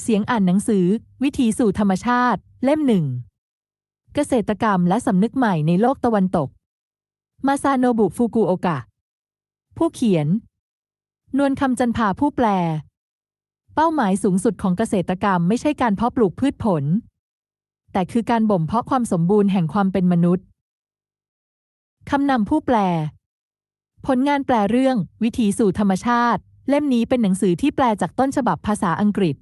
เสียงอ่านหนังสือ วิถีสู่ธรรมชาติ เล่มหนึ่ง เกษตรกรรมและสำนึกใหม่ในโลกตะวันตก มาซาโนบุฟุกุโอกะ ผู้เขียน นวลคำจันพาผู้แปล เป้าหมายสูงสุดของเกษตรกรรมไม่ใช่การเพาะปลูกพืชผล แต่คือการบ่มเพาะความสมบูรณ์แห่งความเป็นมนุษย์ คำนำผู้แปล ผลงานแปลเรื่อง วิถีสู่ธรรมชาติ เล่มนี้เป็นหนังสือที่แปลจากต้นฉบับภาษาอังกฤษ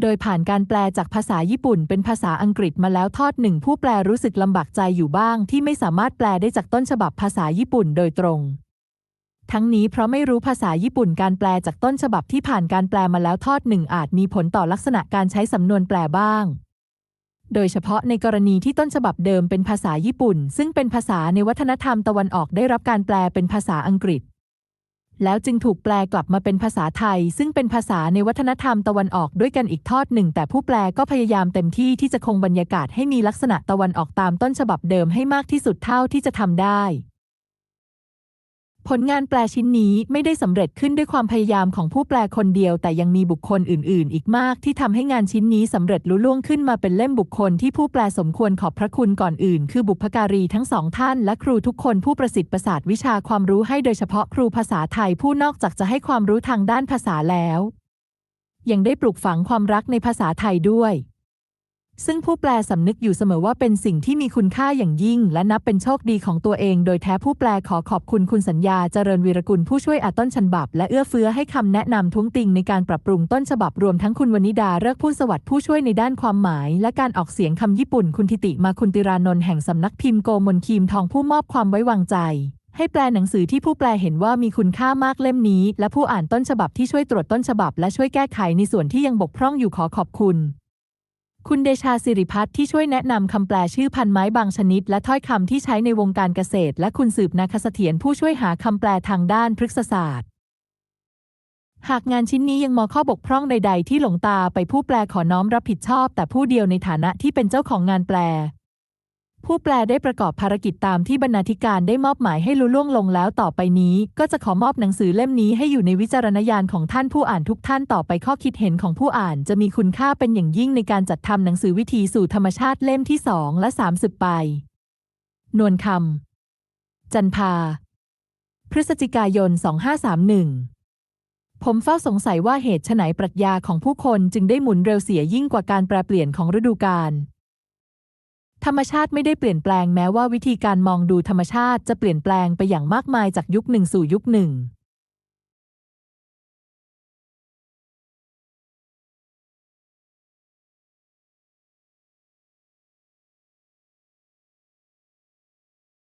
โดยผ่านการแปลจากภาษาญี่ปุ่นเป็นภาษาอังกฤษมาแล้วทอดหนึ่งผู้แปลรู้สึกลำบากใจอยู่บ้างที่ไม่สามารถแปลได้จากต้นฉบับภาษาญี่ปุ่นโดยตรง ทั้งนี้เพราะไม่รู้ภาษาญี่ปุ่นการแปลจากต้นฉบับที่ผ่านการแปลมาแล้วทอดหนึ่งอาจมีผลต่อลักษณะการใช้สำนวนแปลบ้าง โดยเฉพาะในกรณีที่ต้นฉบับเดิมเป็นภาษาญี่ปุ่น ซึ่งเป็นภาษาในวัฒนธรรมตะวันออกได้รับการแปลเป็นภาษาอังกฤษ แล้วจึงถูกแปลกลับมาเป็นภาษาไทย ซึ่งเป็นภาษาในวัฒนธรรมตะวันออกด้วยกันอีกทอดหนึ่ง แต่ผู้แปลก็พยายามเต็มที่ที่จะคงบรรยากาศให้มีลักษณะตะวันออกตามต้นฉบับเดิมให้มากที่สุดเท่าที่จะทำได้ ผลงานแปลชิ้นนี้ไม่ได้สำเร็จขึ้นด้วยความพยายามของผู้แปลคนเดียว แต่ยังมีบุคคลอื่น ๆ อีกมากที่ทำให้งานชิ้นนี้สำเร็จลุล่วงขึ้นมาเป็นเล่มบุคคลที่ผู้แปลสมควรขอบพระคุณก่อนอื่น คือบุพการีทั้งสองท่าน และครูทุกคนผู้ประสิทธิ์ประสาทวิชาความรู้ให้โดยเฉพาะครูภาษาไทยผู้นอกจากจะให้ความรู้ทางด้านภาษาแล้ว ยังได้ปลูกฝังความรักในภาษาไทยด้วย ซึ่งผู้แปลสำนึกอยู่เสมอว่าเป็นสิ่งที่มีคุณค่าอย่างยิ่ง และนับเป็นโชคดีของตัวเอง โดยแท้ผู้แปลขอขอบคุณคุณสัญญาเจริญวีรกุลผู้ช่วยอาต้นชันบับ และเอื้อเฟื้อให้คำแนะนำท้วงติงในการปรับปรุงต้นฉบับรวมทั้งคุณวนิดาเลิกพูดสวัสดิ์ผู้ช่วยในด้านความหมาย และการออกเสียงคำญี่ปุ่น คุณทิติมาคุณติรานนท์แห่งสำนักพิมพ์โกมลคีมทองผู้มอบความไว้วางใจให้แปลหนังสือที่ผู้แปลเห็นว่ามีคุณค่ามากเล่มนี้ และผู้อ่านต้นฉบับที่ช่วยตรวจต้นฉบับ และช่วยแก้ไขในส่วนที่ยังบกพร่องอยู่ขอขอบคุณ คุณเดชาสิริพัฒน์ที่ช่วยแนะนำคำแปลชื่อพันไม้บางชนิด และถ้อยคำที่ใช้ในวงการเกษตร และคุณสืบนาคเสถียรผู้ช่วยหาคำแปลทางด้านพฤกษศาสตร์ หากงานชิ้นนี้ยังมอข้อบกพร่องใด ๆ ที่หลงตาไปผู้แปลขอน้อมรับผิดชอบ แต่ผู้เดียวในฐานะที่เป็นเจ้าของงานแปล ผู้แปลได้ประกอบภารกิจตามที่บรรณาธิการได้มอบหมายให้ลุล่วงลงแล้วต่อไปนี้ ก็จะขอมอบหนังสือเล่มนี้ให้อยู่ในวิจารณญาณของท่านผู้อ่านทุกท่านต่อไปข้อคิดเห็นของผู้อ่านจะมีคุณค่าเป็นอย่างยิ่งในการจัดทำหนังสือวิธีสู่ธรรมชาติเล่มที่สองและ30ไป นวลคำจันพา พฤศจิกายน 2531ผมเฝ้าสงสัยว่าเหตุไฉนปรัชญาของผู้คนจึงได้หมุนเร็วเสียยิ่งกว่าการแปรเปลี่ยนของฤดูกาล ธรรมชาติไม่ได้เปลี่ยนแปลงแม้ว่าวิธีการมองดูธรรมชาติจะเปลี่ยนแปลงไปอย่างมากมายจากยุคหนึ่งสู่ยุคหนึ่ง